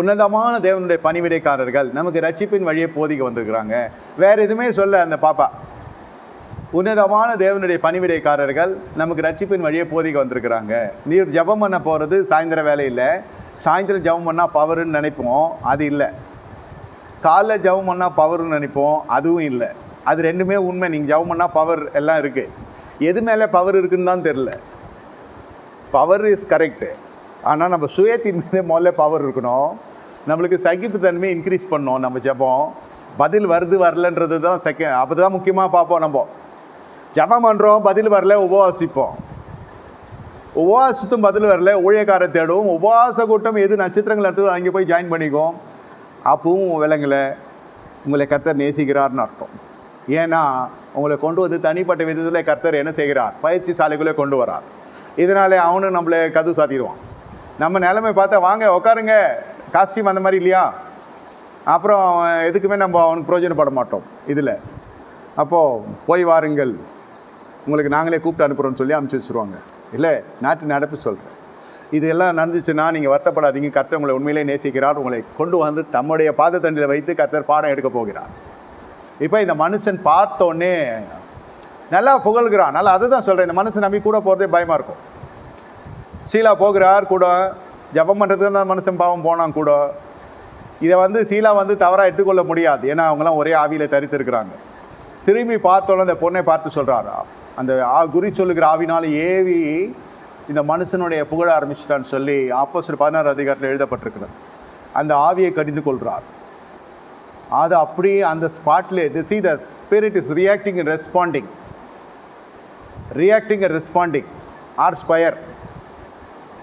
உன்னதமான தேவனுடைய பணிவிடைக்காரர்கள் நமக்கு ரட்சிப்பின் வழியை போதிக்க வந்திருக்கிறாங்க. வேற எதுவுமே சொல்ல அந்த பாப்பா. உன்னதமான தேவனுடைய பணிவிடைக்காரர்கள் நமக்கு ரட்சிப்பின் வழியை போதிக்க வந்திருக்கிறாங்க. நீர் ஜெபம் பண்ண போகிறது சாயந்தர வேலையில் சாயந்தரம் ஜெபம் பண்ணால் பவருன்னு நினைப்போம் அது இல்லை. காலைல ஜெபம் பண்ணால் பவர்னு நினைப்போம் அதுவும் இல்லை. அது ரெண்டுமே உண்மை. நீங்கள் ஜெபம் பண்ணால் பவர் எல்லாம் இருக்குது எது மேலே பவர் இருக்குன்னு தான் தெரில பவர் இஸ் கரெக்டு ஆனால் நம்ம சுயத்தின் மீது முதல்ல பவர் இருக்கணும். நம்மளுக்கு சகிப்புத்தன்மை இன்க்ரீஸ் பண்ணோம் நம்ம ஜெபம். பதில் வருது வரலன்றது தான் செகண்ட் அப்போ தான் முக்கியமாக பார்ப்போம் நம்ம. ஜெபம் பண்ணுறோம் பதில் வரல உபவாசிப்போம். உபவாசத்தும் பதில் வரல ஊழியக்கார தேடும் உபவாச கூட்டம் எது நட்சத்திரங்கள் எடுத்து அங்கே போய் ஜாயின் பண்ணிக்குவோம். அப்பவும் விலங்கலை உங்களை கத்தர் நேசிக்கிறார்னு அர்த்தம். ஏன்னா உங்களை கொண்டு வந்து தனிப்பட்ட விதத்தில் கர்த்தர் என்ன செய்கிறார்? பயிற்சி சாலைக்குள்ளே கொண்டு வரார். இதனாலே அவனும் நம்மளை கது சாத்திடுவான். நம்ம நிலைமை பார்த்தா வாங்க உட்காருங்க. காஸ்டியூம் அந்த மாதிரி இல்லையா? அப்புறம் எதுக்குமே நம்ம அவனுக்கு பிரயோஜனப்பட மாட்டோம் இதில். அப்போது போய் வாருங்கள். உங்களுக்கு நாங்களே கூப்பிட்டு அனுப்புகிறோன்னு சொல்லி அனுப்பிச்சி வச்சுருவாங்க. இல்லை நாட்டு நடப்பு சொல்கிறேன் இது எல்லாம் நடந்துச்சுன்னா நீங்கள் வருத்தப்படாதீங்க. கர்த்தர் உங்களை உண்மையிலே நேசிக்கிறார். உங்களை கொண்டு வந்து தம்முடைய பாதத்தண்டில் வைத்து கர்த்தர் பாடம் எடுக்க போகிறார். இப்போ இந்த மனுஷன் பார்த்தோன்னே நல்லா புகழ்கிறான். நல்லா அதுதான் சொல்கிறேன் இந்த மனுஷன் நம்பி கூட போகிறதே பயமாக இருக்கும். சீலா போகிறார் கூட. ஜபம் பண்ணுறதுக்கு தான் மனுஷன் பாவம் போனான் கூட. இதை வந்து சீலா வந்து தவறாக எடுத்துக்கொள்ள முடியாது. ஏன்னா அவங்களாம் ஒரே ஆவியில் தரித்திருக்கிறாங்க. திரும்பி பார்த்தோன்னே அந்த பொண்ணை பார்த்து சொல்கிறாரா அந்த ஆ குறி சொல்லுகிற ஆவினால் ஏவி இந்த மனுஷனுடைய புகழ ஆரம்பிச்சிட்டான்னு சொல்லி ஆப்போசிட் பதினாறு அதிகாரத்தில் எழுதப்பட்டிருக்கிறது. அந்த ஆவியை கடிந்து கொள்கிறார் அது அப்படியே அந்த ஸ்பாட்லே the see the spirit is reacting and responding reacting and responding R square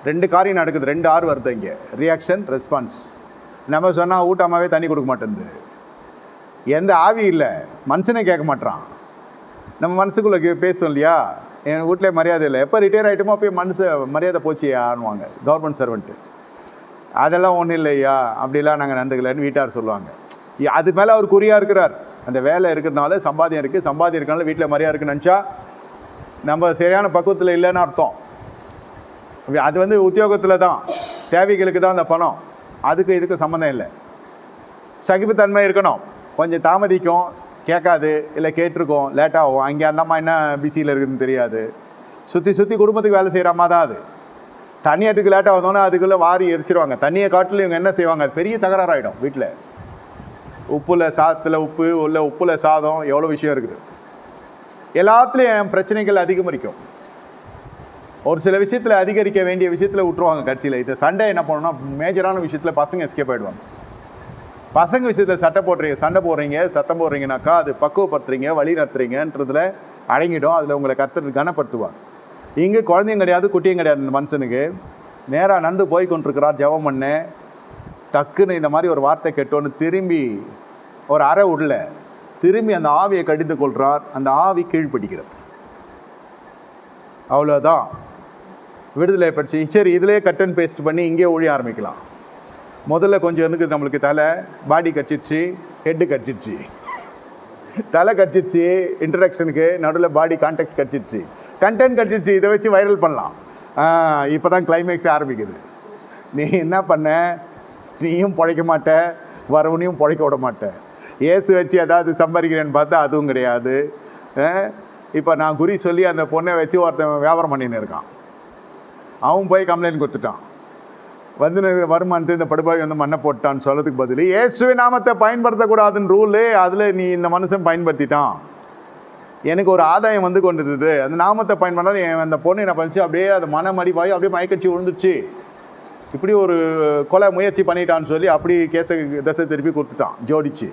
ரெண்டு காரியம் நடக்குது ரெண்டு ஆறு வருது இங்கே. ரியாக்ஷன் ரெஸ்பான்ஸ் நம்ம சொன்னால் ஊட்டமாகவே தண்ணி கொடுக்க மாட்டேங்குது எந்த ஆவி இல்லை. மனுஷனே கேட்க மாட்றான். நம்ம மனசுக்குள்ளே கே- பேசுவோம் இல்லையா? என் வீட்டிலே மரியாதை இல்லை. எப்போ ரிட்டையர் ஆகிட்டோமோ அப்போயே மனசு மரியாதை போச்சியான்வாங்க கவர்மெண்ட் சர்வெண்ட்டு அதெல்லாம் ஒன்றும் இல்லையா அப்படிலாம் நாங்கள் நடந்துக்கலன்னு வீட்டார் சொல்லுவாங்க. அது மேலே அவர் குறியாக இருக்கிறார். அந்த வேலை இருக்கிறதுனால சம்பாதியம் இருக்குது சம்பாதியம் இருக்கனால வீட்டில் மரியாதை இருக்குன்னு நினச்சா நம்ம சரியான பக்குவத்தில் இல்லைன்னு அர்த்தம். அது வந்து உத்தியோகத்தில் தான். தேவைகளுக்கு தான் அந்த பணம். அதுக்கு இதுக்கு சம்மந்தம் இல்லை. சகிப்புத்தன்மை இருக்கணும். கொஞ்சம் தாமதிக்கும். கேட்காது. இல்லை கேட்டிருக்கோம். லேட்டாகும் அங்கே அந்த அம்மா என்ன பிஸியில் இருக்குதுன்னு தெரியாது. சுற்றி சுற்றி குடும்பத்துக்கு வேலை செய்கிற அம்மா தான் அது. தண்ணியத்துக்கு லேட்டாக வந்தோன்னே அதுக்குள்ளே வாரி எரிச்சிருவாங்க. தண்ணியை காட்டில் இவங்க என்ன செய்வாங்க? அது பெரிய தகராறாயிடும் வீட்டில் உப்புல சாதத்தில் உப்பு உள்ள உப்புல சாதம் எவ்வளோ விஷயம் இருக்குது. எல்லாத்துலேயும் பிரச்சனைகள் அதிகமரிக்கும். ஒரு சில விஷயத்தில் அதிகரிக்க வேண்டிய விஷயத்தில் விட்டுருவாங்க கட்சியில். இது சண்டை என்ன பண்ணணும்னா மேஜரான விஷயத்தில் பசங்க எஸ்கேப் ஆகிடுவாங்க பசங்க விஷயத்தில் சட்டை போடுறீங்க சண்டை போடுறீங்க சத்தம் போடுறீங்கனாக்கா அது பக்குவப்படுத்துறீங்க வழி நடத்துறீங்கன்றதுல அடங்கிடும். அதில் உங்களை கத்து கனப்படுத்துவார். இங்கே குழந்தையும் கிடையாது குட்டியும் கிடையாது இந்த மனுஷனுக்கு. நேராக நடந்து போய் கொண்டிருக்கிறார் ஜெபம் பண்ணு. டக்குன்னு இந்த மாதிரி ஒரு வார்த்தை கெட்டோன்னு திரும்பி ஒரு அறை உள்ள திரும்பி அந்த ஆவியை கடிந்து கொள்கிறார் அந்த ஆவி கீழ்ப்படிக்கிறது அவ்வளோதான் விடுதலை படிச்சு சரி இதிலே கட் அண்ட் பேஸ்ட் பண்ணி இங்கே ஒழிய ஆரம்பிக்கலாம். முதல்ல கொஞ்சம் எனக்கு நம்மளுக்கு தலை பாடி கடிச்சிடுச்சு ஹெட்டு கடிச்சிடுச்சு. தலை கடிச்சிடுச்சு இன்ட்ரடக்ஷனுக்கு நடுவில் பாடி கான்டெக்ட் கடிச்சிடுச்சு. கண்டென்ட் கடிச்சிடுச்சு இதை வச்சு வைரல் பண்ணலாம். இப்போ தான் கிளைமேக்ஸ் ஆரம்பிக்குது. நீ என்ன பண்ண? நீயும் பிழைக்க மாட்ட வரவனையும் பிழைக்க விட மாட்ட. ஏசு வச்சு ஏதாவது சம்பாதிக்கிறேன்னு பார்த்தா அதுவும் கிடையாது. இப்போ நான் குறி சொல்லி அந்த பொண்ணை வச்சு ஒருத்தன் வியாபாரம் பண்ணின்னு இருக்கான். அவன் போய் கம்ப்ளைண்ட் கொடுத்துட்டான். வந்து வருமானத்து வருமானத்தை இந்த படுபாவி வந்து மண்ணை போட்டான்னு சொல்கிறதுக்கு பதில் இயேசுவை நாமத்தை பயன்படுத்தக்கூடாதுன்னு ரூலு அதில் நீ இந்த மனுஷன் பயன்படுத்திட்டான். எனக்கு ஒரு ஆதாயம் வந்து கொண்டிருந்தது. அந்த நாமத்தை பயன்படுத்தாலும் என் அந்த பொண்ணு என்ன பண்ணிச்சு? அப்படியே அது மனமடிப்பாகி அப்படியே மயக்கட்சி விழுந்துச்சு. இப்படி ஒரு கொலை முயற்சி பண்ணிட்டான்னு சொல்லி அப்படி கேஸை தசை திருப்பி கொடுத்துட்டான் ஜோடிச்சு.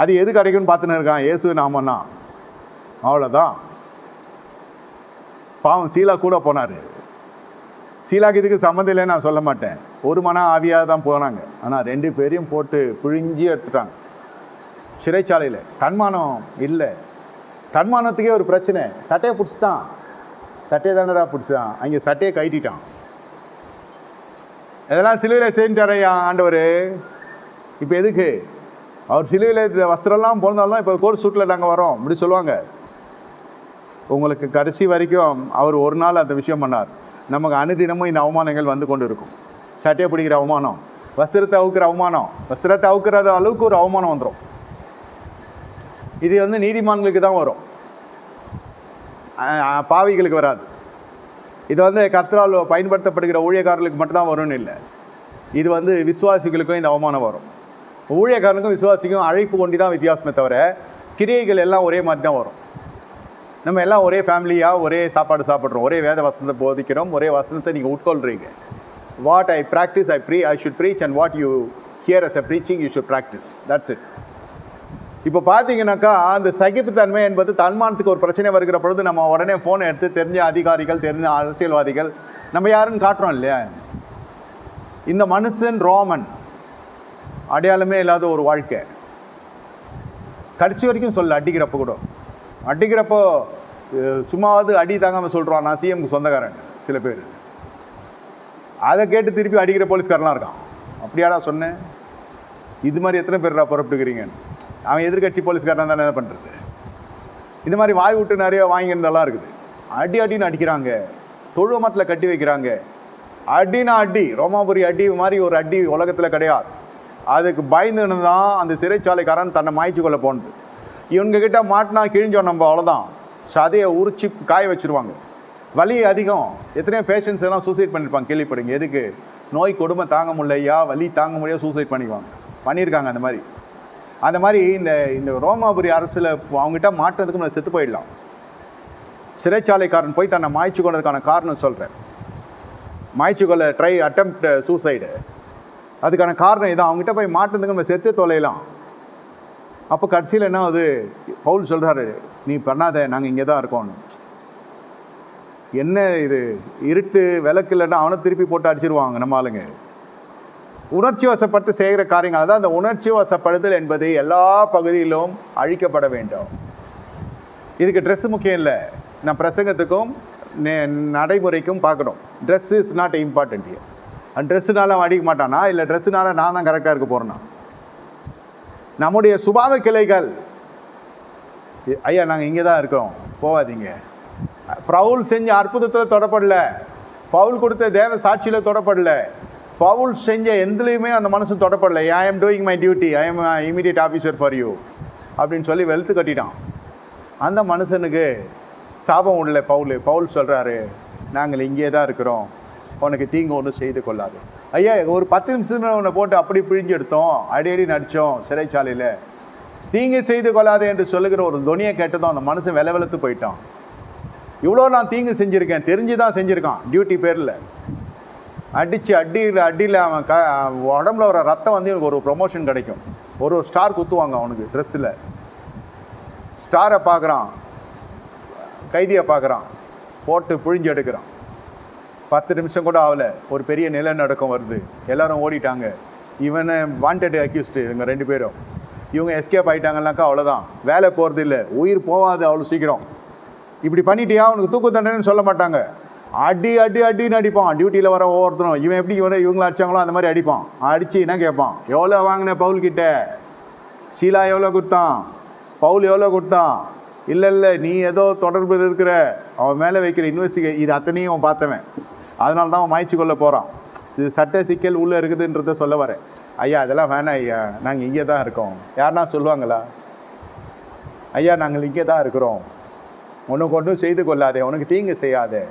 அது எது கிடைக்கும்னு பார்த்துன்னு இருக்கான் இயேசு நாமன்னா. அவ்வளோதான் பாவம் சீலா கூட போனார். சீலாக்கு இதுக்கு சம்மந்தம் இல்லைன்னு நான் சொல்ல மாட்டேன். ஒரு மன ஆவியாக தான் போனாங்க. ஆனால் ரெண்டு பேரையும் போட்டு பிழிஞ்சி எடுத்துட்டாங்க. சிறைச்சாலையில். தன்மானம் இல்லை. தன்மானத்துக்கே ஒரு பிரச்சனை. சட்டையை பிடிச்சிட்டான். சட்டையை தானடா பிடிச்சான். அங்கே சட்டையை கட்டிட்டான் இதெல்லாம் சிலுவையில் செஞ்சாரையா ஆண்டவர். இப்போ எதுக்கு? அவர் சிலுவையில் இந்த வஸ்திரம்லாம் தான் இப்போ கோட் சூட்டில் நாங்கள் வரோம். இப்படி சொல்லுவாங்க. உங்களுக்கு கடைசி வரைக்கும் அவர் ஒரு நாள் அந்த விஷயம் பண்ணார். நமக்கு அனுதினமும் இந்த அவமானங்கள் வந்து கொண்டு இருக்கும் சட்டையை பிடிக்கிற அவமானம் வஸ்திரத்தை அவுக்கிற அவமானம் வஸ்திரத்தை அவுக்கிற அளவுக்கு ஒரு அவமானம் வந்துடும் இது வந்து நீதிமான்களுக்கு தான் வரும். பாவிகளுக்கு வராது. இது வந்து கர்த்தரால் பயன்படுத்தப்படுகிற ஊழியக்காரர்களுக்கு மட்டும்தான் வரும்னு இல்லை. இது வந்து விசுவாசிகளுக்கும் இந்த அவமானம் வரும். ஊழியக்காரனுக்கும் விசுவாசிக்கும் அழைப்பு கொண்டு தான் வித்தியாசமே தவிர கிரியைகள் எல்லாம் ஒரே மாதிரி தான் வரும். நம்ம எல்லாம் ஒரே ஃபேமிலியாக ஒரே சாப்பாடு சாப்பிட்றோம். ஒரே வேத வசனத்தை போதிக்கிறோம். ஒரே வசனத்தை நீங்கள் உட்கொள்கிறீங்க what I practise I pre I should preach and what you hear as a preaching you should practise that's it இப்போ பார்த்தீங்கன்னாக்கா அந்த சகிப்புத்தன்மை என்பது தன்மானத்துக்கு ஒரு பிரச்சனை வருகிற பொழுது நம்ம உடனே ஃபோனை எடுத்து தெரிஞ்ச அதிகாரிகள் தெரிஞ்ச அரசியல்வாதிகள் நம்ம யாருன்னு காட்டுறோம் இல்லையா? இந்த மனுஷன் ரோமன். அடையாளமே இல்லாத ஒரு வாழ்க்கை. கடைசி வரைக்கும் சொல்ல அடிக்கிறப்ப கூட. அடிக்கிறப்போ சும்மாவது அடி தாங்காமல் சொல்கிறான் நான் சிஎம்க்கு சொந்தக்காரன் சில பேர். அதை கேட்டு திருப்பி அடிக்கிற போலீஸ்காரலாம் இருக்கான். அப்படியாடா சொன்னேன். இது மாதிரி எத்தனை பேர்டா புறப்பட்டுக்கிறீங்க? அவன் எதிர்கட்சி போலீஸ்காரன் தானே என்ன பண்ணுறது இந்த மாதிரி வாய் விட்டு நிறைய வாங்கியிருந்தெல்லாம் இருக்குது. அடி அடின்னு அடிக்கிறாங்க. தொழுவமத்தில் கட்டி வைக்கிறாங்க. அடினா அடி ரோமாபுரி அடி மாதிரி ஒரு அடி உலகத்தில் கிடையாது. அதுக்கு பயந்துன்னு தான் அந்த சிறைச்சாலைக்காரன் தன்னை மாய்ச்சி கொள்ள போனது. இவங்கக்கிட்ட மாட்டினா கிழிஞ்சோம் நம்ம அவ்வளோதான் சதையை உரிச்சி காய வச்சிருவாங்க. வலி அதிகம். எத்தனையோ பேஷண்ட்ஸ் எல்லாம் சூசைட் பண்ணியிருப்பாங்க கேள்விப்படுங்க. எதுக்கு? நோய் கொடுமை தாங்க முடியலையா வலி தாங்க முடியாது சூசைட் பண்ணிக்குவாங்க. பண்ணியிருக்காங்க அந்த மாதிரி. அந்த மாதிரி இந்த இந்த ரோமாபுரி அரசில் அவங்ககிட்ட மாட்டுறதுக்கு நான் செத்து போயிடலாம். சிறைச்சாலைக்காரன் போய் தன்னை மாய்ச்சி கொண்டதுக்கான காரணம் சொல்கிறேன் மாய்ச்சி கொள்ள ட்ரை அட்டம்ப்ட் சூசைடு அதுக்கான காரணம் இதான். அவங்ககிட்ட போய் மாட்டுறதுக்கு நம்ம செத்து தொலையலாம். அப்போ கடைசியில் என்ன ஆகுது? பவுல் சொல்கிறாரு நீ பண்ணாத நாங்கள் இங்கே தான் இருக்கோம். என்ன இது? இருட்டு விளக்கு இல்லைன்னா அவனை திருப்பி போட்டு அடிச்சிருவாங்க நம்ம ஆளுங்க. உணர்ச்சி வசப்பட்டு செய்கிற காரியங்கள் தான் அந்த உணர்ச்சி வசப்படுதல் என்பது எல்லா பகுதியிலும் அழிக்கப்பட வேண்டும். இதுக்கு ட்ரெஸ் முக்கியம் இல்லை. நான் பிரசங்கத்துக்கும் நடைமுறைக்கும் பார்க்கணும். ட்ரெஸ் இஸ் நாட் இம்பார்ட்டன்ட் அந்த ட்ரெஸ்ஸுனால அவன் அடிக்க மாட்டானா? இல்லை ட்ரெஸ்ஸுனால நான் தான் கரெக்டாக இருக்க போகிறேன்னா நம்முடைய சுபாவ கிளைகள். ஐயா நாங்கள் இங்கே தான் இருக்கிறோம். போகாதீங்க பவுல் செஞ்ச அற்புதத்தில் தொடப்படல. பவுல் கொடுத்த தேவ சாட்சியில் தொடப்படல. பவுல் செஞ்ச எந்திலையுமே அந்த மனுஷன் தொடப்படல. I am doing my duty I am immediate officer for you அப்படின்னு சொல்லி வெளுத்து கட்டிட்டான். அந்த மனுஷனுக்கு சாபம் உள்ள பவுல். பவுல் சொல்கிறாரு நாங்கள் இங்கே தான் இருக்கிறோம். உனக்கு தீங்கு ஒன்றும் செய்து கொள்ளாது. ஐயா ஒரு பத்து நிமிஷத்துல உன்னை போட்டு அப்படி பிழிஞ்சு எடுத்தோம். அடி அடி நடித்தோம் சிறைச்சாலையில். தீங்கு செய்து கொள்ளாது என்று சொல்லுகிற ஒரு துணியை கேட்டதும் அந்த மனுஷன் வில வெளுத்து போயிட்டான். இவ்வளோ நான் தீங்கு செஞ்சுருக்கேன் தெரிஞ்சு தான் செஞ்சுருக்கான் டியூட்டி பேரில். அடித்து அடியில் அடியில் அவன் க உடம்புல வர ரத்தம் வந்து இவனுக்கு ஒரு ப்ரொமோஷன் கிடைக்கும். ஒரு ஒரு ஸ்டார் குத்துவாங்க அவனுக்கு ட்ரெஸ்ஸில் ஸ்டாரை பார்க்குறான் கைதியை பார்க்குறான் போட்டு புழிஞ்சு எடுக்கிறான். பத்து நிமிஷம் கூட ஆகலை. ஒரு பெரிய நிலநடுக்கம் வருது. எல்லாரும் ஓடிட்டாங்க. இவனை வாண்டட் அக்யூஸ்டு இவங்க ரெண்டு பேரும். இவங்க எஸ்கேப் ஆகிட்டாங்கனாக்கா அவ்வளோதான் வேலை போகிறது இல்லை. உயிர் போகாது அவ்வளோ சீக்கிரம். இப்படி பண்ணிட்டியா? அவனுக்கு தூக்கு தண்டனைன்னு சொல்ல மாட்டாங்க. அடி அடி அடின்னு அடிப்பான். டியூட்டியில் வர ஒவ்வொருத்தரும் இவன் எப்படி இவனை இவங்களை அடிச்சாங்களோ அந்த மாதிரி அடிப்பான். அடித்து என்ன கேட்பான்? எவ்வளோ வாங்கின பவுல் கிட்ட? எவ்வளோ கொடுத்தான்? பவுல் எவ்வளோ கொடுத்தான்? இல்லை இல்லை. நீ ஏதோ தொடர்பு இருக்கிற. அவன் மேலே வைக்கிற இன்வெஸ்டிகே இது அத்தனையும் அவன். பார்த்தவன் அதனால தான் அவன் மாய்ச்சி கொள்ள போகிறான் இது சட்ட சிக்கல் உள்ளே இருக்குதுன்றத சொல்ல வரேன். ஐயா அதெல்லாம் வேணாம் ஐயா. நாங்கள் இங்கே தான் இருக்கோம். யாருன்னா சொல்லுவாங்களா? ஐயா நாங்கள் இங்கே தான் இருக்கிறோம். உனக்கு ஒன்றும் செய்து கொள்ளாதே. உனக்கு தீங்கு செய்யாதே.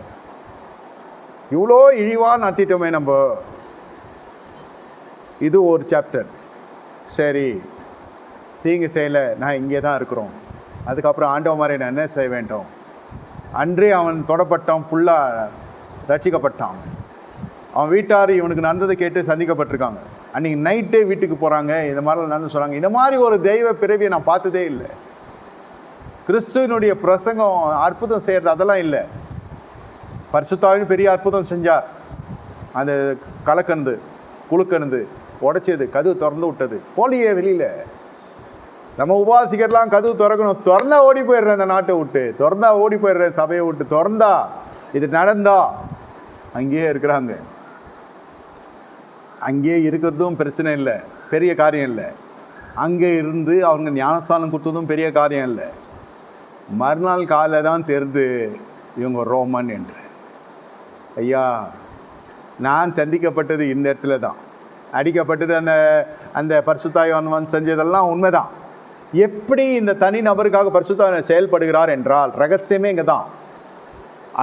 இவ்வளோ இழிவாக நடத்திட்டோமே நம்ம. இது ஒரு சாப்டர் சரி. தீங்கு செய்யலை. நான் இங்கே தான் இருக்கிறோம். அதுக்கப்புறம் ஆண்டவ மாதிரி நான் என்ன செய்ய வேண்டும்? அன்றே அவன் தொடப்பட்டம் ஃபுல்லாக ரட்சிக்கப்பட்டான் அவன் வீட்டார் இவனுக்கு நடந்ததை கேட்டு சந்திக்கப்பட்டிருக்காங்க. அன்றைக்கி நைட்டே வீட்டுக்கு போகிறாங்க இந்த மாதிரிலாம் நடந்து சொல்கிறாங்க இந்த மாதிரி ஒரு தெய்வ பிறவியை நான் பார்த்ததே இல்லை. கிறிஸ்துவனுடைய பிரசங்கம் அற்புதம் செய்கிறது அதெல்லாம் இல்லை. பரிசுத்தாவின் பெரிய அற்புதம் செஞ்சார் அந்த கலக்கணுது குழுக்கணுது உடைச்சது கதவு திறந்து விட்டது. போலியே வெளியில். நம்ம உபாசிக்கிறலாம் கதவு திறக்கணும். திறந்தா ஓடி போயிடுறேன் அந்த நாட்டை விட்டு. திறந்தா ஓடி போயிடுறேன் சபையை விட்டு. திறந்தா இது நடந்தா அங்கேயே இருக்கிறாங்க. அங்கேயே இருக்கிறதும் பிரச்சனை இல்லை. பெரிய காரியம் இல்லை. அங்கே இருந்து அவங்க ஞானஸ்தானம் கொடுத்ததும் பெரிய காரியம் இல்லை. மறுநாள் காலை தான் தெரிந்து இவங்க ரோமன் என்று. ஐயா நான் சந்திக்கப்பட்டது இந்த இடத்துல தான். அடிக்கப்பட்டது அந்த அந்த பரிசுத்தாயவன் செஞ்சதெல்லாம் உண்மைதான். எப்படி இந்த தனி நபருக்காக பரிசுத்தாயன் செயல்படுகிறார் என்றால் ரகசியமே இங்கே தான்.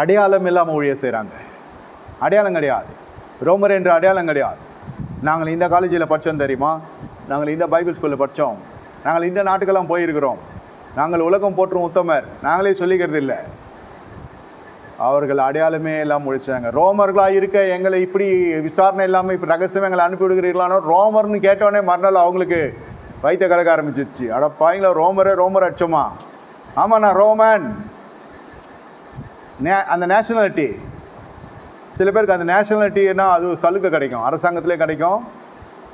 அடையாளம் இல்லாமல் ஊழிய செய்கிறாங்க அடையாளம் கிடையாது. ரோமர் என்ற அடையாளம் கிடையாது. நாங்கள் இந்த காலேஜில் படித்தோம் தெரியுமா? நாங்கள் இந்த பைபிள் ஸ்கூலில் படித்தோம். நாங்கள் இந்த நாட்டுக்கெல்லாம் போயிருக்கிறோம். நாங்கள் உலகம் போற்றும் உத்தமர். நாங்களே சொல்லிக்கிறது இல்லை. அவர்கள் அடையாளமே எல்லாம் முடிச்சாங்க ரோமர்களாக இருக்க எங்களை இப்படி விசாரணை இல்லாமல் இப்போ ரகசியம் எங்களை அனுப்பி விடுகிறீர்களானோ ரோமர்னு கேட்டோடனே மறுநாள் அவங்களுக்கு வைத்த கலக்க ஆரம்பிச்சிருச்சு. அட பாய்ங்களா ரோமரே ரோமர் அடிச்சோமா ஆமாண்ணா ரோமன். நே அந்த நேஷனாலிட்டி சில பேருக்கு அந்த நேஷனாலிட்டினா அது சலுகை கிடைக்கும். அரசாங்கத்திலே கிடைக்கும்.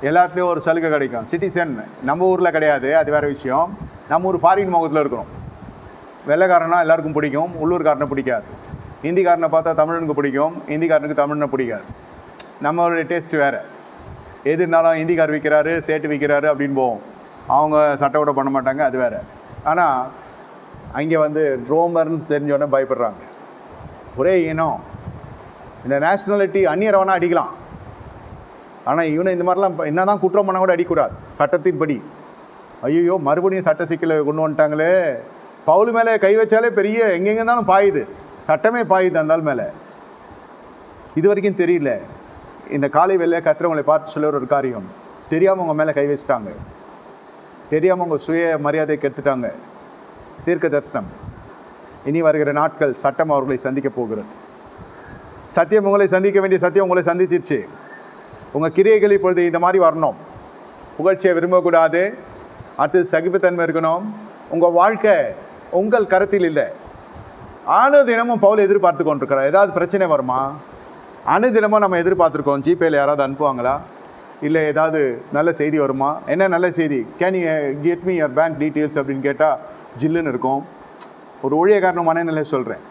எல்லாத்துலேயும் ஒரு சலுகை கிடைக்கும். சிட்டிசன் நம்ம ஊரில் கிடையாது. அது வேறு விஷயம். நம்ம ஊர் ஃபாரின் முகத்தில் இருக்கிறோம் வெள்ளைக்காரனா எல்லாருக்கும் பிடிக்கும். உள்ளூர்காரனை பிடிக்காது. ஹிந்திக்காரனை பார்த்தா தமிழனுக்கு பிடிக்கும். ஹிந்திக்காரனுக்கு தமிழனை பிடிக்காது. நம்மளுடைய டேஸ்ட் வேறு. எது இருந்தாலும் ஹிந்திக்கார் விற்கிறாரு சேட்டு விற்கிறாரு அப்படின்னு போவோம். அவங்க சட்டை கூட பண்ண மாட்டாங்க அது வேறு. ஆனால் அங்கே வந்து ரோமர்னு தெரிஞ்சோடனே பயப்படுறாங்க. ஒரே இனம். இந்த நேஷ்னாலிட்டி அந்நியரவனா அடிக்கலாம். ஆனால் இவனை இந்த மாதிரிலாம் என்ன தான் குற்றம் பண்ண கூட அடிக்கூடாது. சட்டத்தின்படி. ஐயோ மறுபடியும் சட்ட சிக்கலை கொண்டு வந்துட்டாங்களே. பவுல் மேலே கை வச்சாலே பெரிய எங்கெங்கே இருந்தாலும் பாயுது. சட்டமே பாயுது அந்த மேலே. இது வரைக்கும் தெரியல. இந்த காலை வெளியே கத்துறவங்களை பார்த்து சொல்லுற ஒரு காரியம். தெரியாமல் உங்கள் மேலே கை வச்சிட்டாங்க. தெரியாமல் உங்கள் சுய மரியாதையை கெடுத்துட்டாங்க. தீர்க்க தரிசனம். இனி வருகிற நாட்கள் சட்டம் அவர்களை சந்திக்க போகிறது. சத்தியம் உங்களை சந்திக்க வேண்டிய சத்தியம் உங்களை சந்திச்சிருச்சு. உங்கள் கிரியைகள் இப்பொழுது இந்த மாதிரி வரணும். புகழ்ச்சியை விரும்பக்கூடாது. அடுத்து சகிப்புத்தன்மை இருக்கணும். உங்கள் வாழ்க்கை உங்கள் கருத்தில் இல்லை. அணு தினமும் பவுல் எதிர்பார்த்து கொண்டிருக்கிறார். ஏதாவது பிரச்சனை வருமா? அணு தினமும் நம்ம எதிர்பார்த்துருக்கோம். ஜிபேயில் யாராவது அனுப்புவாங்களா? இல்லை ஏதாவது நல்ல செய்தி வருமா? என்ன நல்ல செய்தி? Can you get me your bank details அப்படின்னு கேட்டால் ஜில்லுன்னு இருக்கும். ஒரு ஊழியக்காரன மனநிலை சொல்கிறேன்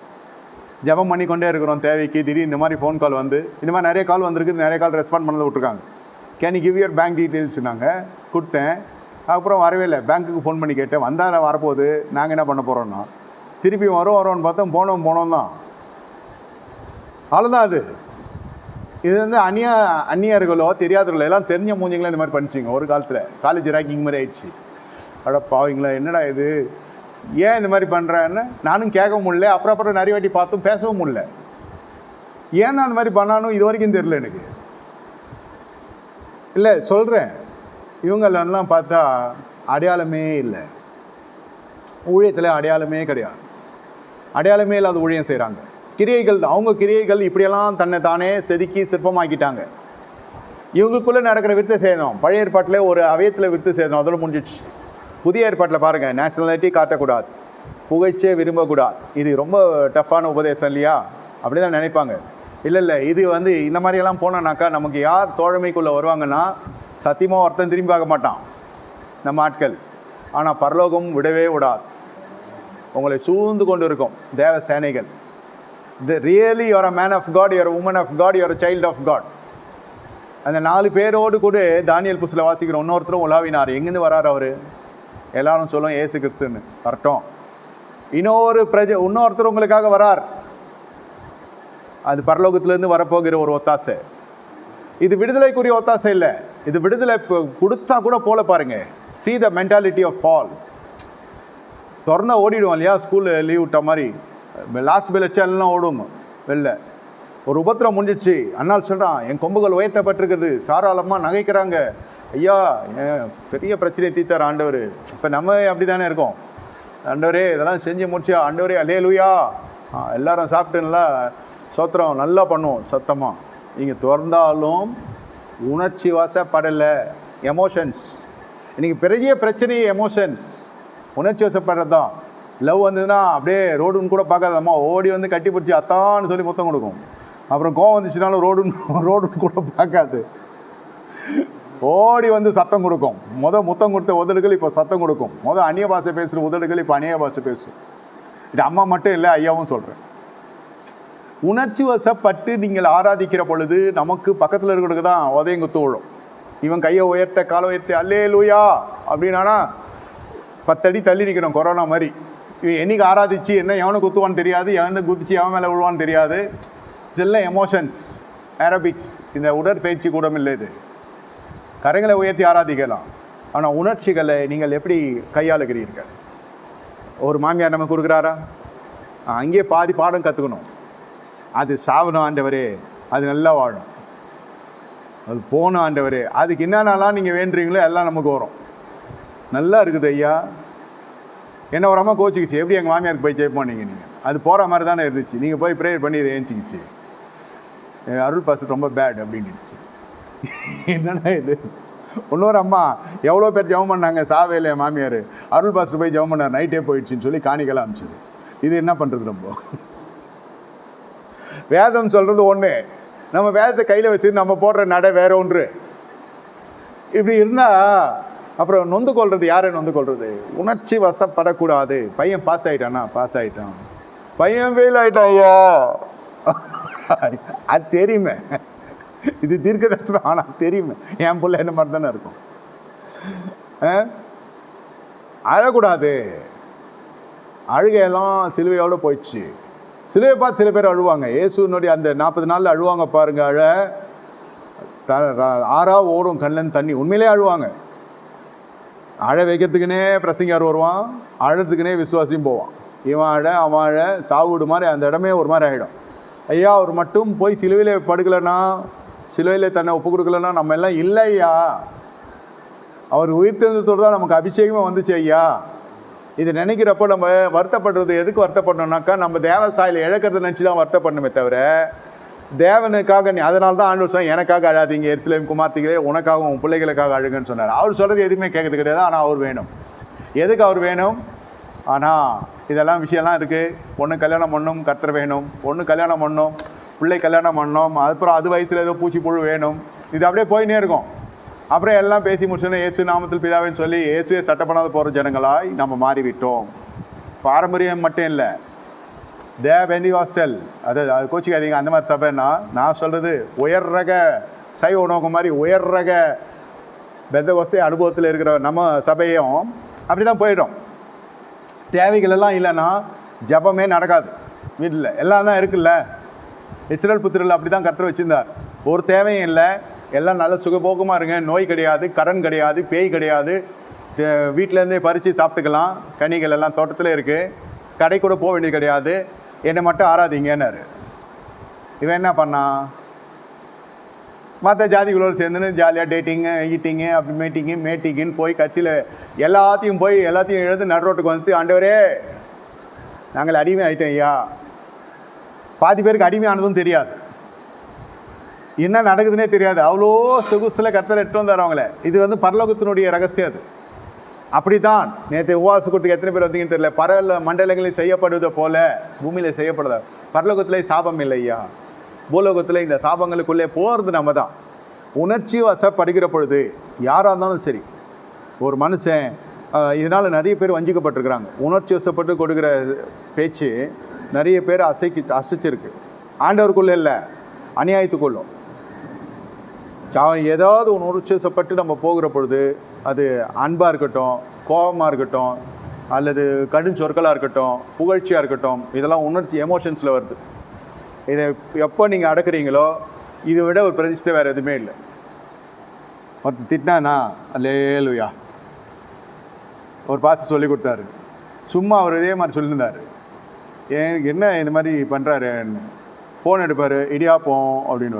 ஜெபம் பண்ணி கொண்டே இருக்கிறோம் தேவைக்கு. திடீர் இந்த மாதிரி ஃபோன் கால் வந்து இந்த மாதிரி நிறைய கால் வந்திருக்கு நிறைய கால் ரெஸ்பாண்ட் பண்ணதை விட்ருக்காங்க can you give your bank டீட்டெயில்ஸ்னாங்க கொடுத்தேன். அப்புறம் வரவே இல்லை. பேங்க்குக்கு ஃபோன் பண்ணி கேட்டேன். வந்தால் வரப்போகுது? நாங்கள் என்ன பண்ண போகிறோன்னா திருப்பி வரோம் வரோம்னு பார்த்தோம் போனோம் போனோம் தான். அவ்வளோதான் அது. இது வந்து அந்நிய அந்நியர்களோ தெரியாதவர்களோ எல்லாம் தெரிஞ்ச மூஞ்சிங்களோ இந்த மாதிரி பண்ணிச்சிங்க ஒரு காலத்தில். காலேஜ் ரேங்கிங் மாதிரி ஆயிடுச்சு. அட பாவீங்களா என்னடா இது? ஏன் இந்த மாதிரி பண்ணுறேன்னு நானும் கேட்கவும் முடியல. அப்புறம் அப்புறம் நிறைய வாட்டி பார்த்தும் பேசவும் முடியல. ஏன் தான் அந்த மாதிரி பண்ணானும் இது வரைக்கும் தெரில எனக்கு. இல்லை சொல்கிறேன் இவங்களெல்லாம் பார்த்தா அடையாளமே இல்லை. ஊழியத்தில் அடையாளமே கிடையாது. அடையாளமே இல்லாத ஊழியம் செய்கிறாங்க கிரியைகள் அவங்க கிரியைகள் இப்படியெல்லாம் தன்னை தானே செதுக்கி சிற்பமாக்கிட்டாங்க. இவங்களுக்குள்ளே நடக்கிற விருத்த சேதம் பழைய ஏற்பாட்டில் ஒரு அவயத்தில் விருத்த சேதம் அதோட முடிஞ்சிடுச்சு. புதிய ஏற்பாட்டில் பாருங்கள் நேஷனாலிட்டி காட்டக்கூடாது. புகழ்ச்சியை விரும்பக்கூடாது. இது ரொம்ப டஃப்பான உபதேசம் இல்லையா? அப்படி தான் நினைப்பாங்க. இல்லை இல்லை இது வந்து இந்த மாதிரியெல்லாம் போனோன்னாக்கா நமக்கு யார் தோழமைக்குள்ளே வருவாங்கன்னா சத்தியமாக ஒருத்தன் திரும்பி பார்க்க மாட்டான் நம்ம ஆட்கள். ஆனால் பரலோகம் விடவே விடாது. உங்களை சூழ்ந்து கொண்டு இருக்கும் தேவ சேனைகள். The really your a man of God your woman of God your child of God அந்த நாலு பேரோடு கூட தானியல் புஸ்தில் வாசிக்கிற இன்னொருத்தரும் உலாவினார். எங்கேருந்து வரார் அவர்? எல்லாரும் சொல்லும் ஏசு கிறிஸ்துன்னு. வரட்டும். இன்னொரு பிரஜ இன்னொருத்தர் உங்களுக்காக வரார். அது பரலோகத்திலேருந்து வரப்போகிற ஒரு ஒத்தாசை. இது விடுதலைக்குரிய ஒத்தாசை இல்லை. இது விடுதலை இப்போ கொடுத்தா கூட போல பாருங்க. சி த மென்டாலிட்டி ஆஃப் பால் திறந்தா ஓடிடுவோம் இல்லையா? ஸ்கூலில் லீவ் விட்ட மாதிரி. லாஸ்ட் பெல் வச்சாலாம் ஓடும். வெளில. ஒரு உபத்திரம் முடிஞ்சிச்சு. அண்ணால் சொல்கிறான் என் கொம்புகள் உயர்த்தப்பட்டிருக்குது. சாராளமாக நகைக்கிறாங்க. ஐயா என் பெரிய பிரச்சனையை தீர்த்தார் ஆண்டவர். இப்போ நம்ம அப்படி தானே இருக்கோம். ஆண்டவரே இதெல்லாம் செஞ்சு முடிச்சியா? ஆண்டவரே அலே லூயா எல்லாரும் சாப்பிட்டு நல்லா சோத்திரம் நல்லா பண்ணுவோம் சத்தமாக நீங்கள் திறந்தாலும் உணர்ச்சி வசப்படலை. எமோஷன்ஸ் இன்றைக்கி பெரிய பிரச்சனையே எமோஷன்ஸ் உணர்ச்சி வசப்படுறது தான் லவ் வந்ததுன்னா அப்படியே ரோடுன்னு கூட பார்க்காதம்மா. ஓடி வந்து கட்டி பிடிச்சி அத்தான்னு சொல்லி முத்தம் கொடுக்கும். அப்புறம் கோவம் வந்துச்சுனாலும் ரோடுன்னு ரோடுன்னு கூட பார்க்காது. ஓடி வந்து சத்தம் கொடுக்கும். முத முத்தம் கொடுத்த உதடுகள் இப்போ சத்தம் கொடுக்கும். முத அந்நிய பாஷை பேசுகிற உதடுகள் இப்போ அந்நிய பாஷை பேசும். இது அம்மா மட்டும் இல்லை ஐயாவும் சொல்கிறேன் உணர்ச்சி வசப்பட்டு நீங்கள் ஆராதிக்கிற பொழுது நமக்கு பக்கத்தில் இருக்கிறதுக்கு தான் உதயம் குத்து விழும். இவன் கையை உயர்த்த காலை உயர்த்த அல்லே லூயா அப்படின்னானா பத்தடி தள்ளி நிற்கிறோம் கொரோனா மாதிரி. இவன் என்னைக்கு ஆராதிச்சு என்ன எவனை குத்துவான்னு தெரியாது எவனை குதிச்சு எவன் மேலே விழுவான்னு தெரியாது. இதெல்லாம் எமோஷன்ஸ் ஏரோபிக்ஸ் இந்த உடற்பயிற்சி கூடம் இல்லை இது கரங்களை உயர்த்தி ஆராதிக்கலாம். ஆனால் உணர்ச்சிகளை நீங்கள் எப்படி கையாளுகிறீர்கள்? ஒரு மாமியார் நமக்கு கொடுக்குறாரா? அங்கேயே பாதி பாடம் கற்றுக்கணும் அது சாவணும் ஆண்டவரே அது நல்லா வாழும். அது போகணும் ஆண்டவரே அதுக்கு என்னென்னலாம் நீங்கள் வேண்டுறீங்களோ எல்லாம் நமக்கு வரும். நல்லா இருக்குது ஐயா. என்ன ஒரு அம்மா கோச்சிக்கிச்சு எப்படி எங்கள் மாமியாருக்கு போய் ஜெயிப்போம் நீங்கள் நீங்கள் அது போகிற மாதிரி தானே இருந்துச்சு. நீங்கள் போய் ப்ரேயர் பண்ணி இதை ஏஞ்சிக்கிச்சு. அருள் பாசு ரொம்ப பேட் அப்படின்னுச்சு. என்னடா இது? இன்னொரு அம்மா எவ்வளோ பேர் ஜெபம் பண்ணாங்க? சாவே இல்லையா மாமியார். அருள் பாஸ்டர் போய் ஜெபம் பண்ணார். நைட்டே போயிடுச்சுன்னு சொல்லி காணிக்கலாம் அமிச்சது. இது என்ன பண்ணுறது ரொம்ப வேதம் சொல்கிறது ஒன்று நம்ம வேதத்தை கையில் வச்சு நம்ம போடுற நடை வேற ஒன்று. இப்படி இருந்தால் அப்புறம் நொந்து கொள்வது யாரை நொந்து கொள்வது உணர்ச்சி வசப்படக்கூடாது. பையன் பாஸ் ஆகிட்டானா பாஸ் ஆகிட்டான் பையன் ஃபெயில் ஆகிட்டான் ஐயா. அது தெரியுமே. இது தீர்க்க தரிசனம் ஆனால் தெரியுமே. என் பிள்ளை என்ன மாதிரி தானே இருக்கும். ஆ? அழக்கூடாது. அழுகையெல்லாம் சிலுவையோடு போயிடுச்சு. சிலுவை பார்த்து சில பேர் அழுவாங்க. இயேசுனுடைய அந்த நாற்பது நாளில் அழுவாங்க பாருங்கள் அழ. த ஆறா ஓடும் கண்ணில் தண்ணி. உண்மையிலே அழுவாங்க. அழ வைக்கிறதுக்குனே பிரசங்கார் வருவான். அழறதுக்குனே விசுவாசியும் போவான். இவன் அழ அவன் அழ சாவுடு மாதிரி அந்த இடமே ஒரு மாதிரி ஆகிடும் ஐயா அவர் மட்டும் போய் சிலுவையில் படுக்கலைன்னா சிலுவையில் தன்னை ஒப்பு கொடுக்கலன்னா நம்ம எல்லாம் இல்லை ஐயா. அவர் உயிர்த்தெழுந்ததோடு தான் நமக்கு அபிஷேகமே வந்துச்சு ஐயா. இது நினைக்கிறப்போ நம்ம வருத்தப்படுறது எதுக்கு வருத்தப்படணும்னாக்கா நம்ம தேவசாயில் இழக்கிறத நினச்சி தான் வருத்தப்படணுமே தவிர தேவனுக்காக நீ அதனால தான் ஆண்டு சொன்ன எனக்காக அழாதீங்க எருசலேம் குமார்த்திகளே உனக்காக உன் பிள்ளைகளுக்காக அழுகுன்னு சொன்னார். அவர் சொல்கிறது எதுவுமே கேட்கறது கிடையாது ஆனால் அவர் வேணும். எதுக்கு அவர் வேணும்? ஆனால் இதெல்லாம் விஷயம்லாம் இருக்குது பொண்ணு கல்யாணம் பண்ணும் கர்த்தர் வேணும். பொண்ணு கல்யாணம் பண்ணும் பிள்ளை கல்யாணம் பண்ணோம் அப்புறம் அது வயசில் ஏதோ பூச்சி புழு வேணும். இது அப்படியே போயினே இருக்கும். அப்புறம் எல்லாம் பேசி முடிச்சோன்னே இயேசு நாமத்தில் பிதாவின்னு சொல்லி இயேசுவே சட்டப்படாத போகிற ஜனங்களாய் நம்ம மாறிவிட்டோம். பாரம்பரியம் மட்டும் இல்லை. தே வெண்டி ஹாஸ்டல் அது அது கோச்சிக்காதீங்க அந்த மாதிரி சபைன்னா நான் சொல்கிறது உயர் ரக சைவ உணவு மாதிரி உயர் ரக பெந்தகோஸ்தே அனுபவத்தில் இருக்கிற நம்ம சபையும் அப்படி தான் போயிடும். தேவைகள் எல்லாம் இல்லைன்னா ஜெபமே நடக்காது. வீட்டில் எல்லாம் தான் இருக்குல்ல. இஸ்ரேல் புத்திரில் அப்படி தான் கர்த்தர் வச்சுருந்தார். ஒரு தேவையும் இல்லை. எல்லாம் நல்ல சுகபோகமாக இருங்க. நோய் கிடையாது கடன் கிடையாது பேய் கிடையாது. வீட்டிலேருந்தே பறித்து சாப்பிட்டுக்கலாம். கனிகள் எல்லாம் தோட்டத்தில் இருக்குது கடை கூட போக வேண்டியது கிடையாது. என்னை மட்டும் ஆராதிங்கன்னாரு. இவன் என்ன பண்ணான்? மற்ற ஜாதிகளோடு சேர்ந்துன்னு ஜாலியாக டேட்டிங்கு ஈட்டிங்கு அப்படி மீட்டிங்கு மேட்டிங்குன்னு போய் கட்சியில் எல்லாத்தையும் போய் எல்லாத்தையும் எழுந்து நடுரோட்டுக்கு வந்துட்டு ஆண்டவரே நாங்கள் அடிமை ஆகிட்டோம் ஐயா. பாதி பேருக்கு அடிமையானதும் தெரியாது. என்ன நடக்குதுன்னே தெரியாது. அவ்வளோ சொகுசில் கத்தர் எட்டு வந்தார் அவங்கள. இது வந்து பரலோகத்தினுடைய ரகசியம் அது. அப்படி தான் நேற்று உவாசு கொடுத்துக்கு எத்தனை பேர் வந்தீங்கன்னு தெரியல. பரல மண்டலங்களில் செய்யப்படுவதை போல பூமியில் செய்யப்படுதா பரலோகத்தில் சாபம் இல்லையா பூலோகத்தில் இந்த சாபங்களுக்குள்ளே போகிறது நம்ம தான் உணர்ச்சி வசப்படுகிற பொழுது யாராக இருந்தாலும் சரி ஒரு மனுஷன் இதனால் நிறைய பேர் வஞ்சிக்கப்பட்டிருக்கிறாங்க. உணர்ச்சி வசப்பட்டு கொடுக்குற பேச்சு நிறைய பேர் அசைக்கு அசைச்சிருக்கு. ஆண்டவருக்குள்ளே இல்லை அநியாயத்துக்குள்ளும். அவன் ஏதாவது ஒன்று உணர்ச்சிவசப்பட்டு நம்ம போகிற பொழுது அது அன்பாக இருக்கட்டும் கோபமாக இருக்கட்டும் அல்லது கடும் சொற்களாக இருக்கட்டும் புகழ்ச்சியாக இருக்கட்டும் இதெல்லாம் உணர்ச்சி எமோஷன்ஸில் வருது. இதை எப்போ நீங்கள் அடக்குறீங்களோ இதை விட ஒரு பிரதிஷ்டை வேறு எதுவுமே இல்லை. ஒருத்தர் திட்டினானா லேலுயா ஒரு பாச சொல்லி கொடுத்தாரு. சும்மா அவர் இதே மாதிரி சொல்லியிருந்தார். ஏன் என்ன இந்த மாதிரி பண்ணுறாருன்னு ஃபோன் எடுப்பார் இடியாப்போம் அப்படின்னு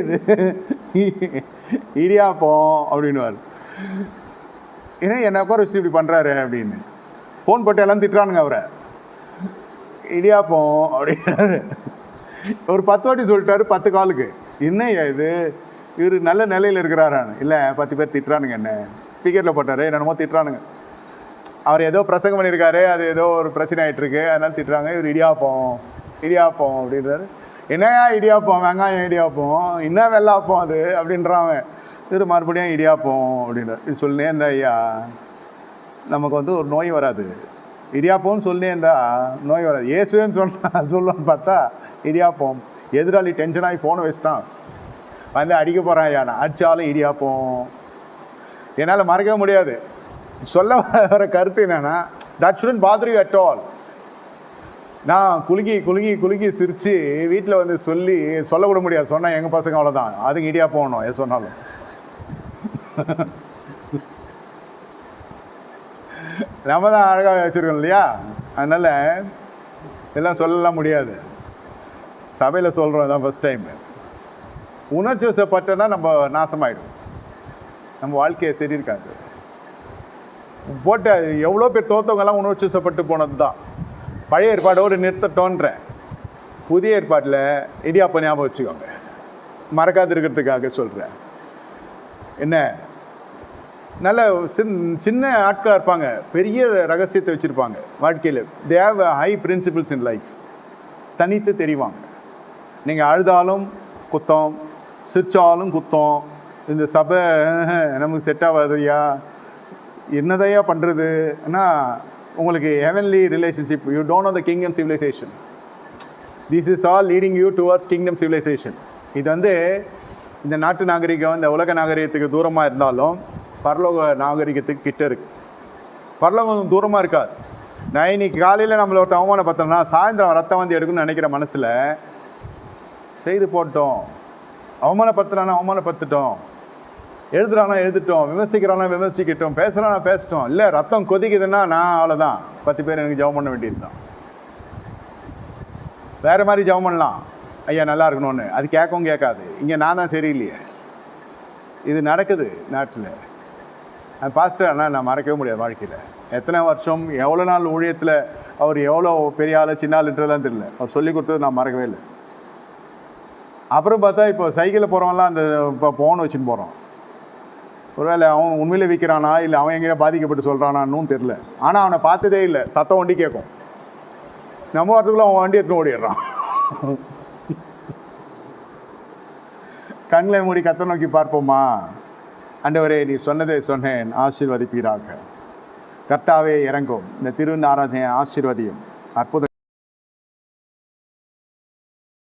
இது? இடியாப்போம் அப்படின்னுவார். ஏன்னா என்ன உட்கார வச்சுட்டு இப்படி பண்ணுறாரு அப்படின்னு. ஃபோன் போட்டு எல்லாம் திட்டுறானுங்க அவரை. இடியாப்போம் அப்படின்னாரு. ஒரு பத்து வாட்டி சொல்லிட்டாரு பத்து காலுக்கு. என்னய்யா இது? இவர் நல்ல நிலையில் இருக்கிறாரான்னு. இல்லை பத்து பேர் திட்டுறானுங்க என்ன? ஸ்பீக்கரில் போட்டார் என்னென்னமோ திட்டுறானுங்க. அவர் ஏதோ பிரசங்கம் பண்ணியிருக்காரு அது ஏதோ ஒரு பிரச்சனை ஆகிட்டுருக்கு அதனால திட்டுறாங்க இவர் இடியாப்பம் இடியாப்பம் அப்படின்றாரு. என்னையா இடியாப்பம் வெங்காயம் இடியாப்பம் என்ன வெள்ளாப்பம் அது? அப்படின்றான் அவன். இவர் மறுபடியும் இடியாப்பம் அப்படின்றார். இது சொல்லினே இந்த ஐயா நமக்கு வந்து ஒரு நோய் வராது. இடியாப்பம்னு சொல்லினே இருந்தா நோய் வராது. இயேசுன்னு சொன்னா சொல்லுவான்னு பார்த்தா இடியாப்பம். எதிராளி டென்ஷன் ஆகி ஃபோனை வச்சுட்டான். வந்து அடிக்க போகிறான் யானை. நான் அடித்தாலும் இடியாப்பம். என்னால் மறக்கவே முடியாது. சொல்ல வர கருத்து என்னென்னா that shouldn't bother at all நான் குலுங்கி குலுங்கி குலுங்கி சிரித்து வீட்டில் வந்து சொல்லி சொல்ல விட முடியாது. சொன்னால் எங்கள் பசங்க அவ்வளோதான் அதுக்கு இடியா போகணும் எது சொன்னாலும். நம்ம தான் அழகாக வச்சுருக்கோம் இல்லையா? அதனால் எல்லாம் சொல்லலாம் முடியாது. சபையில் சொல்கிறோம் தான் ஃபஸ்ட் டைம் உணர்ச்சி வசப்பட்டனா நம்ம நாசமாயிடும். நம்ம வாழ்க்கையை சரி இருக்காது. போட்ட எவ்வளோ பேர் தோத்தவங்கெல்லாம் உணர்ச்சி வசப்பட்டு போனது தான் பழைய ஏற்பாடோடு நிறுத்தட்டோன்றேன் புதிய ஏற்பாட்டில் இடியாப்ப ஞாபகம் வச்சுக்கோங்க. மறக்காது இருக்கிறதுக்காக சொல்கிறேன் என்ன? நல்ல சின் சின்ன ஆட்களாக இருப்பாங்க. பெரிய ரகசியத்தை வச்சுருப்பாங்க வாழ்க்கையில். They have high principles in life தனித்து தெரிவாங்க. நீங்கள் அழுதாலும் குத்தம் சிரிச்சாலும் குத்தம் இந்த சபை நமக்கு செட் ஆகாதுயா என்னதையா பண்ணுறதுன்னா உங்களுக்கு heavenly relationship you don't know the kingdom civilisation this is all leading you towards kingdom civilisation இது வந்து இந்த நாட்டு நாகரிகம் இந்த உலக நாகரிகத்துக்கு தூரமாக இருந்தாலும் பரலோக நாகரிகத்துக்கு கிட்ட இருக்கு. பரலோகம் தூரமாக இருக்காது. நான் இன்னைக்கு காலையில் நம்மளை ஒருத்த அவமானப்படுத்தோம்னா சாயந்தரம் ரத்தம் வந்து எடுக்கணும்னு நினைக்கிற மனசில் செய்து போட்டோம். அவமானப்படுத்துறானா அவமானப்படுத்திட்டோம். எழுதுறானா எழுதிட்டோம். விமர்சிக்கிறானா விமர்சிக்கிட்டோம். பேசுகிறானா பேசிட்டோம். இல்லை ரத்தம் கொதிக்குதுன்னா நான் அவ்வளோதான் பத்து பேர் எனக்கு ஜெபம் பண்ண வேண்டியது தான் வேறு மாதிரி ஜெபம் பண்ணலாம். ஐயா நல்லா இருக்கணும்னு. அது கேட்கவும் கேட்காது. இங்கே நான் தான் சரியில்லையே. இது நடக்குது நாட்டில். பாஸ்டர் ஆனால் நான் மறக்கவே முடியாது வாழ்க்கையில். எத்தனை வருஷம் எவ்வளோ நாள் ஊழியத்தில் அவர் எவ்வளோ பெரிய ஆள் சின்ன ஆளுன்றதான் தெரியல. அவர் சொல்லி கொடுத்தது நான் மறக்கவே இல்லை. அப்புறம் பார்த்தா இப்போ சைக்கிளில் போகிறவன்லாம் அந்த இப்போ ஃபோன் வச்சுன்னு போகிறான் ஒருவேளை அவன் உண்மையில் விற்கிறானா இல்லை அவன் எங்கேயா பாதிக்கப்பட்டு சொல்கிறானான்னு தெரில ஆனால் அவனை பார்த்ததே இல்லை. சத்தம் வண்டி கேட்கும். நம்ம வரத்துக்குள்ள அவன் வண்டி எடுத்துன்னு ஓடிடுறான். கண்களை மூடி கத்த நோக்கி பார்ப்போமா? அண்டவரே நீ சொன்னதை சொன்னேன். ஆசீர்வதிப்பீராக. கர்த்தாவே இறங்கும். இந்த திருநாராதனை ஆசீர்வதியும் அற்புத